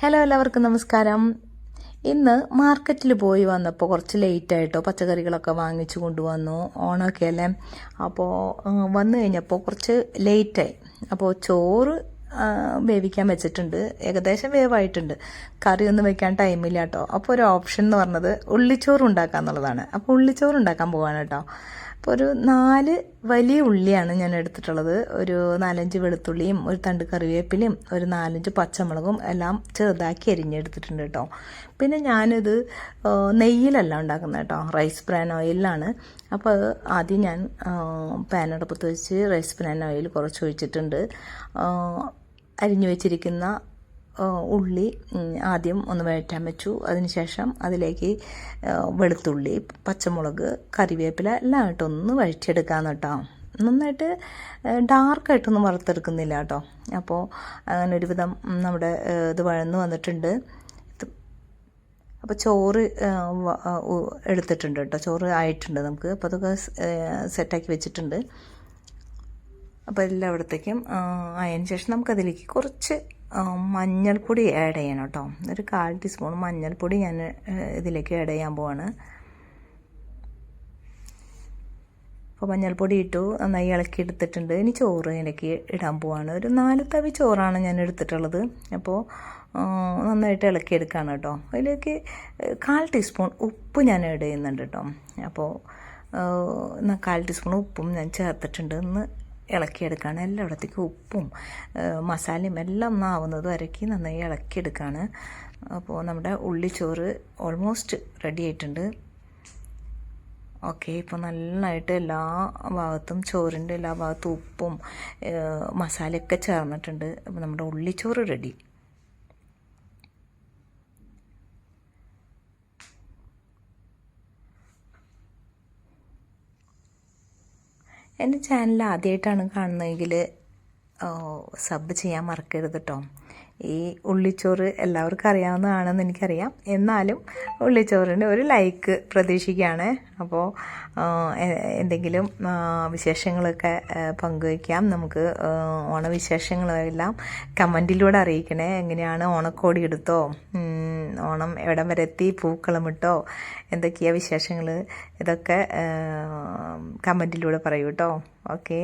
Hello എല്ലാവർക്കും നമസ്കാരം. ഇന്ന് മാർക്കറ്റിൽ പോയി വന്നപ്പോൾ കുറച്ച് ലേറ്റ് ആയിട്ടോ പച്ചക്കറികളൊക്കെ വാങ്ങിച്ചു കൊണ്ടുവന്നു ഓണമൊക്കെ അല്ലേ? അപ്പോൾ വന്നു കഴിഞ്ഞപ്പോൾ കുറച്ച് ലേറ്റായി അപ്പോൾ ചോറ് വേവിക്കാൻ വെച്ചിട്ടുണ്ട്. ഏകദേശം വേവായിട്ടുണ്ട്. കറിയൊന്നും വെക്കാൻ ടൈമില്ല കേട്ടോ അപ്പോൾ ഒരു ഓപ്ഷൻ എന്ന് പറഞ്ഞത് ഉള്ളിച്ചോറ് ഉണ്ടാക്കുക എന്നുള്ളതാണ് അപ്പോൾ ഉള്ളിച്ചോറ് ഉണ്ടാക്കാൻ പോവാണ് കേട്ടോ അപ്പോൾ ഒരു നാല് വലിയ ഉള്ളിയാണ് ഞാൻ എടുത്തിട്ടുള്ളത്. ഒരു നാലഞ്ച് വെളുത്തുള്ളിയും ഒരു തണ്ട് കറിവേപ്പിലയും ഒരു നാലഞ്ച് പച്ചമുളകും എല്ലാം ചെറുതാക്കി അരിഞ്ഞെടുത്തിട്ടുണ്ട് കേട്ടോ. പിന്നെ ഞാനിത് നെയ്യിലല്ല ഉണ്ടാക്കുന്നത് കേട്ടോ. റൈസ് ബ്രാൻ ഓയിലാണ് അപ്പോൾ ആദ്യം ഞാൻ പാനടപ്പത്ത് വെച്ച് റൈസ് ബ്രാൻ ഓയിൽ കുറച്ച് ഒഴിച്ചിട്ടുണ്ട് അരിഞ്ഞു വെച്ചിരിക്കുന്ന ഉള്ളി ആദ്യം ഒന്ന് വഴറ്റാൻ വെച്ചു. അതിനുശേഷം അതിലേക്ക് വെളുത്തുള്ളി പച്ചമുളക് കറിവേപ്പില എല്ലാം ഇട്ടൊന്ന് വഴറ്റിയെടുക്കാന്ന് കേട്ടോ. നന്നായിട്ട് ഡാർക്കായിട്ടൊന്നും വറുത്തെടുക്കുന്നില്ല കേട്ടോ. അപ്പോൾ അങ്ങനെ ഒരുവിധം നമ്മുടെ ഇത് വഴന്ന് വന്നിട്ടുണ്ട്. അപ്പോൾ ചോറ് എടുത്തിട്ടുണ്ട് കേട്ടോ. ചോറ് ആയിട്ടുണ്ട് നമുക്ക്. അപ്പോൾ അതൊക്കെ സെറ്റാക്കി വെച്ചിട്ടുണ്ട്. അപ്പോൾ എല്ലായിടത്തേക്കും ആയതിനു ശേഷം നമുക്കതിലേക്ക് കുറച്ച് മഞ്ഞൾപ്പൊടി ആഡ് ചെയ്യണം കേട്ടോ. ഒരു കാൽ ടീസ്പൂൺ മഞ്ഞൾപ്പൊടി ഞാൻ ഇതിലേക്ക് ആഡ് ചെയ്യാൻ പോവാണ്. അപ്പോൾ മഞ്ഞൾപ്പൊടി ഇട്ടു നന്നായി ഇളക്കി എടുത്തിട്ടുണ്ട്. ഇനി ചോറ് ഇതിലേക്ക് ഇടാൻ പോവാണ്. ഒരു നാല് തവി ചോറാണ് ഞാൻ എടുത്തിട്ടുള്ളത്. അപ്പോൾ നന്നായിട്ട് ഇളക്കി എടുക്കുകയാണ് കേട്ടോ. അതിലേക്ക് കാൽ ടീസ്പൂൺ ഉപ്പ് ഞാൻ ആഡ് ചെയ്യുന്നുണ്ട് കേട്ടോ. അപ്പോൾ കാൽ ടീസ്പൂൺ ഉപ്പും ഞാൻ ചേർത്തിട്ടുണ്ട്. ഒന്ന് ഇളക്കിയെടുക്കുകയാണ് എല്ലായിടത്തേക്കും ഉപ്പും മസാലയും എല്ലാം ഒന്നാവുന്നത് ഇറക്കി നന്നായി ഇളക്കിയെടുക്കുകയാണ് അപ്പോൾ നമ്മുടെ ഉള്ളിച്ചോറ് ഓൾമോസ്റ്റ് റെഡി ആയിട്ടുണ്ട്. ഓക്കെ ഇപ്പോൾ നന്നായിട്ട് എല്ലാ ഭാഗത്തും ചോറിന്റെ എല്ലാ ഭാഗത്തും ഉപ്പും മസാലയൊക്കെ ചേർന്നിട്ടുണ്ട്. അപ്പോൾ നമ്മുടെ ഉള്ളിച്ചോറ് റെഡി എന്റെ ചാനൽ ആദ്യമായിട്ടാണ് കാണുന്നതെങ്കിൽ സബ് ചെയ്യാൻ മറക്കരുത് കേട്ടോ ഈ ഉള്ളിച്ചോറ് എല്ലാവർക്കും അറിയാവുന്നതാണെന്ന് എനിക്കറിയാം. എന്നാലും ഉള്ളിച്ചോറിന് ഒരു ലൈക്ക് പ്രതീക്ഷിക്കുകയാണ്. അപ്പോൾ എന്തെങ്കിലും വിശേഷങ്ങളൊക്കെ പങ്കുവയ്ക്കാം. നമുക്ക് ഓണവിശേഷങ്ങളെല്ലാം കമന്റിലൂടെ അറിയിക്കണേ. എങ്ങനെയാണ് ഓണക്കോടി എടുത്തോ? ഓണം എവിടം വരെ എത്തി പൂക്കളം ഇട്ടോ? എന്തൊക്കെയാ വിശേഷങ്ങൾ ഇതൊക്കെ കമന്റിലൂടെ പറയൂ കേട്ടോ ഓക്കെ.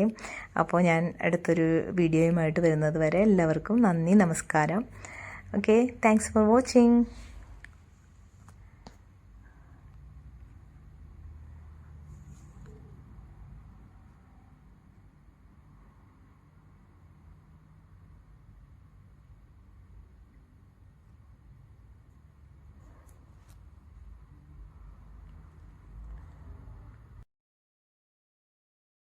അപ്പോൾ ഞാൻ അടുത്തൊരു വീഡിയോയുമായിട്ട് വരുന്നത് വരെ എല്ലാവർക്കും നന്ദി നമസ്കാരം. ഓക്കെ. Thanks for watching.